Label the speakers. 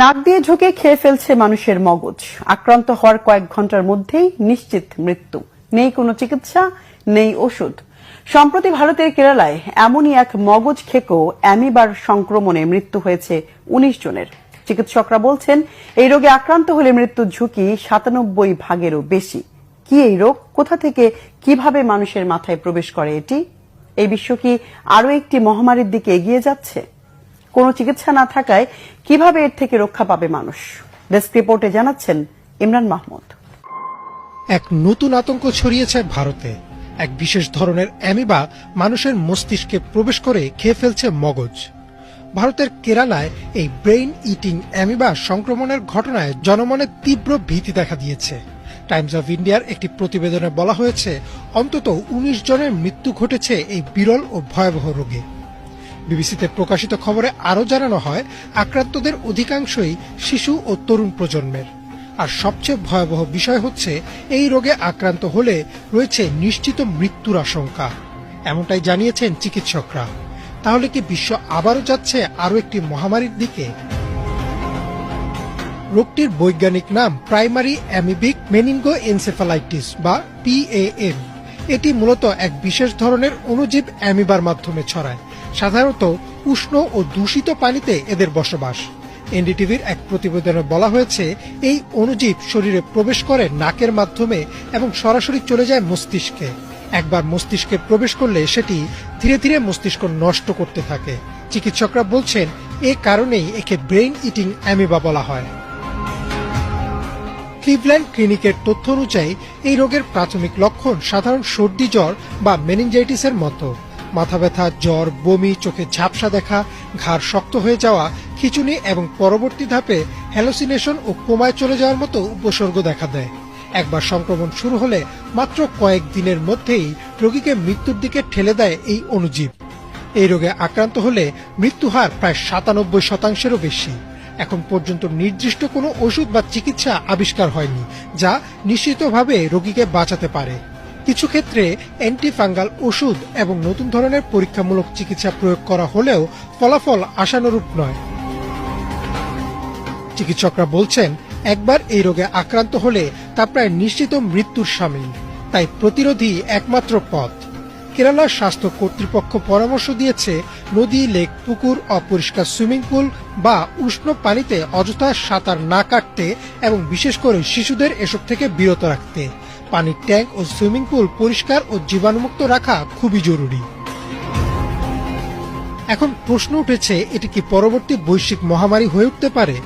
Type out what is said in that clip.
Speaker 1: নাক দিয়ে ঝুঁকে খেয়ে ফেলছে মানুষের মগজ। আক্রান্ত হওয়ার কয়েক ঘণ্টার মধ্যেই নিশ্চিত মৃত্যু। নেই কোনো চিকিৎসা, নেই ওষুধ। সম্প্রতি ভারতের কেরালায় এমনই এক মগজ খেকো অ্যামিবার সংক্রমণে মৃত্যু হয়েছে উনিশ জনের। চিকিৎসকরা বলছেন, এই রোগে আক্রান্ত হলে মৃত্যুর ঝুঁকি সাতানব্বই ভাগেরও বেশি। কি এই রোগ? কোথা থেকে কীভাবে মানুষের মাথায় প্রবেশ করে এটি? এই বিশ্ব কি আরও একটি মহামারীর দিকে এগিয়ে যাচ্ছে? কোনো চিকিৎসা না থাকায় কীভাবে এর থেকে রক্ষা পাবে মানুষ? ডেস্ক রিপোর্টে জানাচ্ছেন ইমরান মাহমুদ।
Speaker 2: এক নতুন আতঙ্ক ছড়িয়েছে ভারতে। এক বিশেষ ধরনের অ্যামিবা মানুষের মস্তিষ্কে প্রবেশ করে খেয়ে ফেলছে মগজ। ভারতের কেরালায় এই ব্রেইন ইটিং অ্যামিবা সংক্রমণের ঘটনায় জনমনে তীব্র ভীতি দেখা দিয়েছে। টাইমস অফ ইন্ডিয়ার একটি প্রতিবেদনে বলা হয়েছে, অন্তত উনিশ জনের মৃত্যু ঘটেছে এই বিরল ও ভয়াবহ রোগে। বিবিসিতে প্রকাশিত খবরে আরও জানানো হয়, আক্রান্তদের অধিকাংশই শিশু ও তরুণ প্রজন্মের। আর সবচেয়ে ভয়াবহ বিষয় হচ্ছে, এই রোগে আক্রান্ত হলে রয়েছে নিশ্চিত মৃত্যুর আশঙ্কা। এমনটাই জানিয়েছেন চিকিৎসকরা। তাহলে কি বিশ্ব আবারও যাচ্ছে আরও একটি মহামারীর দিকে? রোগটির বৈজ্ঞানিক নাম প্রাইমারি অ্যামিবিক মেনিনগো এনসেফালাইটিস বা পিএএম এটি মূলত এক বিশেষ ধরনের অণুজীব অ্যামিবার মাধ্যমে ছড়ায়। সাধারণত উষ্ণ ও দূষিত পানিতে এদের বসবাস। এনডিটিভির এক প্রতিবেদনে বলা হয়েছে, এই অণুজীব শরীরে প্রবেশ করে নাকের মাধ্যমে এবং সরাসরি চলে যায় মস্তিষ্কে। একবার মস্তিষ্কে প্রবেশ করলে সেটি ধীরে ধীরে মস্তিষ্ক নষ্ট করতে থাকে। চিকিৎসকরা বলছেন, এ কারণেই একে ব্রেইন ইটিং অ্যামিবা বলা হয়। ক্লিভল্যান্ড ক্লিনিকের তথ্য অনুযায়ী, এই রোগের প্রাথমিক লক্ষণ সাধারণ সর্দি জ্বর বা মেনিনজাইটিসের মতো। মাথা ব্যথা, জ্বর, বমি, চোখে ঝাপসা দেখা, ঘাড় শক্ত হয়ে যাওয়া, খিচুনি এবং পরবর্তী ধাপে হ্যালোসিনেশন ও কোমায় চলে যাওয়ার মতো উপসর্গ দেখা দেয়। একবার সংক্রমণ শুরু হলে মাত্র কয়েক দিনের মধ্যেই রোগীকে মৃত্যুর দিকে ঠেলে দেয় এই অণুজীব। এই রোগে আক্রান্ত হলে মৃত্যু হার প্রায় সাতানব্বই শতাংশেরও বেশি। এখন পর্যন্ত নির্দিষ্ট কোনো ওষুধ বা চিকিৎসা আবিষ্কার হয়নি, যা নিশ্চিতভাবে রোগীকে বাঁচাতে পারে। কিছু ক্ষেত্রে অ্যান্টিফাঙ্গাল ওষুধ এবং নতুন ধরনের পরীক্ষামূলক চিকিৎসা প্রয়োগ করা হলেও ফলাফল আশানুরূপ নয়। চিকিৎসকরা বলছেন, একবার এই রোগে আক্রান্ত হলে তা প্রায় নিশ্চিত মৃত্যুর সামিল, তাই প্রতিরোধী একমাত্র পথ। কেরালার স্বাস্থ্য কর্তৃপক্ষ পরামর্শ দিয়েছে, নদী, লেক, পুকুর, অপরিষ্কার সুইমিং পুল বা উষ্ণ পানিতে অযথা সাঁতার না কাটতে এবং বিশেষ করে শিশুদের এসব থেকে বিরত রাখতে। পানির ট্যাঙ্ক ও সুইমিং পুল পরিষ্কার ও জীবাণুমুক্ত রাখা খুবই জরুরি। এখন প্রশ্ন উঠেছে, এটি কি পরবর্তী বৈশ্বিক মহামারী হয়ে উঠতে পারে?